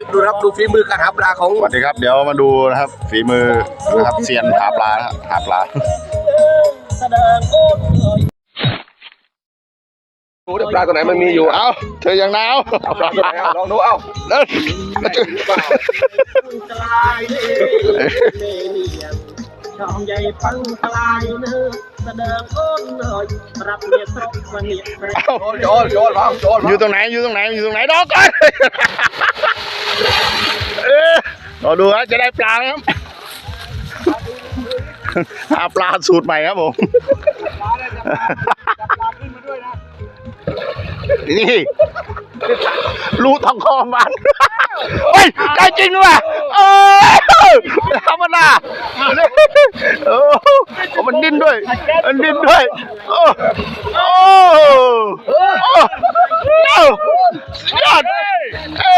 ดูครับดูฝีมือการหาปลาของสวัสดีครับ เดี๋ยวมาดูนะครับฝีมือนะครับเซียนหาปลานะครับหาปลาดูดิปลาตัวไหนมันมีอยู่ เอาเธออย่างหนาวเอาปลาตัวไหนเอาลองดูเอาเดินมาจุช่องใหญ่ปังกลายเนื้อแสดงอ้นเอ่ยรับเรียกรบมาเนียแปรโจนโจนโจนลองโจนอยู่ตรงไหนอยู่ตรงไหนอยู่ตรงไหนดอกก่อน เออเราดูครับจะได้ปลาไหมครับหาปลาสูตรใหม่ครับผมนี่รูทองคอมันเฮ้ยได้จริงด้วยเออธรรมดาโอ้มันดิ้นด้วย มันดิ้นด้วย โอ้โอ้โอ้โอ้ยอดเอ้เอ้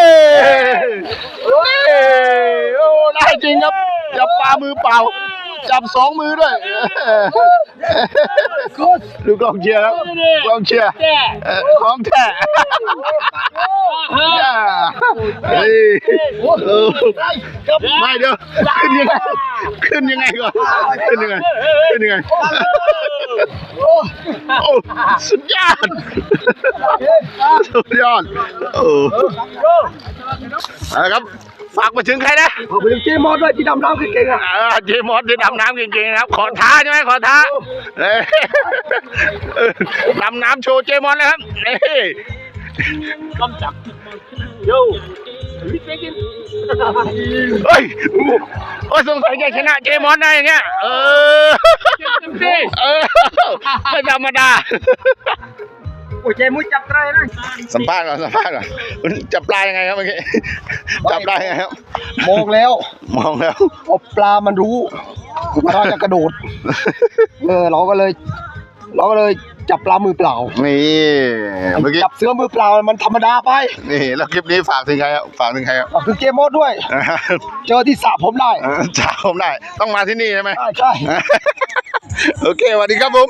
โอ้ได้จ ริงครับจับปลามือเปล่า จับสองมือด้วยดูกองเชียร์ครับกองเชียร์เอ่อของแท้เฮ้ยเออไม่เดี๋ยวขึ้นยังไงขึ้นยังไงก่อนขึ้นยังไงขึ้นยังไงโอ้สุดยอดสุดยอดโอ้เอาละครับ ฝากไปถึงใครนะเอาไปเจมอด้วยที่ดำน้ำเก่งๆอะเออเจมอนที่ดำน้ำเก่งๆนะครับ ขอท้าใช่ไหมขอท้าเอ้ยเออดำน้ำโชว์เจมอนนะครับนี่กำจับโย่วิเศษเฮ้ยโอ้ยสงสัยจะชนะเจมอนได้อย่างเงี้ย เออเออไม่ธรรมดา โอ้ยเจมุ้ยจับไตรนะสัมภาษณ์ก่อนสัมภาษณ์ก่อนมันจับปลายังไงครับเมื่อกี้จับปลายังไงครับ มองแล้วมองแล้วพอปลามันรู้ว่าเราจะกระโดดเออเราก็เลย เราก็เลยจับปลามือเปล่านี่เมื่อกี้จับเสือมือเปล่ามันธรรมดาไปนี่แล้วคลิปนี้ฝากถึงใครครับฝากถึงใครครับเอาคือเกมโมดด้วย เจอที่สระผมได้เออจ้าผมได้ ต้องมาที่นี่ใช่ไหมใช่ใช่โอเคสวัสดีครับผม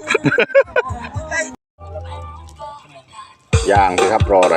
ย่างสิครับรออะไร